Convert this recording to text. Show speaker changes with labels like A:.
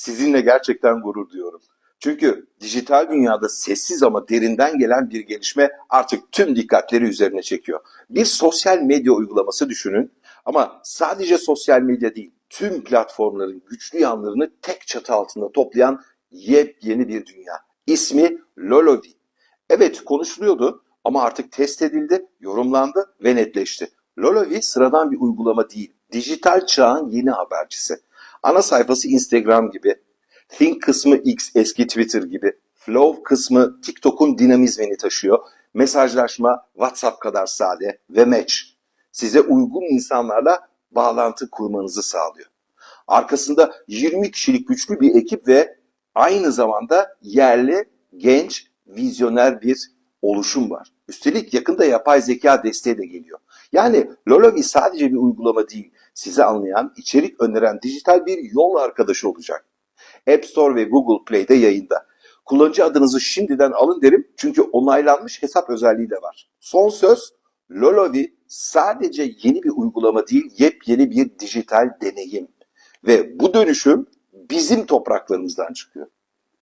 A: Sizinle gerçekten gurur duyuyorum. Çünkü dijital dünyada sessiz ama derinden gelen bir gelişme artık tüm dikkatleri üzerine çekiyor. Bir sosyal medya uygulaması düşünün ama sadece sosyal medya değil, tüm platformların güçlü yanlarını tek çatı altında toplayan yepyeni bir dünya. İsmi Lolovi. Evet konuşuluyordu ama artık test edildi, yorumlandı ve netleşti. Lolovi sıradan bir uygulama değil, dijital çağın yeni habercisi. Ana sayfası Instagram gibi, Think kısmı X eski Twitter gibi, Flow kısmı TikTok'un dinamizmini taşıyor. Mesajlaşma WhatsApp kadar sade ve match. Size uygun insanlarla bağlantı kurmanızı sağlıyor. Arkasında 20 kişilik güçlü bir ekip ve aynı zamanda yerli, genç, vizyoner bir oluşum var. Üstelik yakında yapay zeka desteği de geliyor. Yani Lolovi sadece bir uygulama değil, size anlayan, içerik öneren dijital bir yol arkadaşı olacak. App Store ve Google Play'de yayında. Kullanıcı adınızı şimdiden alın derim çünkü onaylanmış hesap özelliği de var. Son söz, Lolovi sadece yeni bir uygulama değil, yepyeni bir dijital deneyim. Ve bu dönüşüm bizim topraklarımızdan çıkıyor.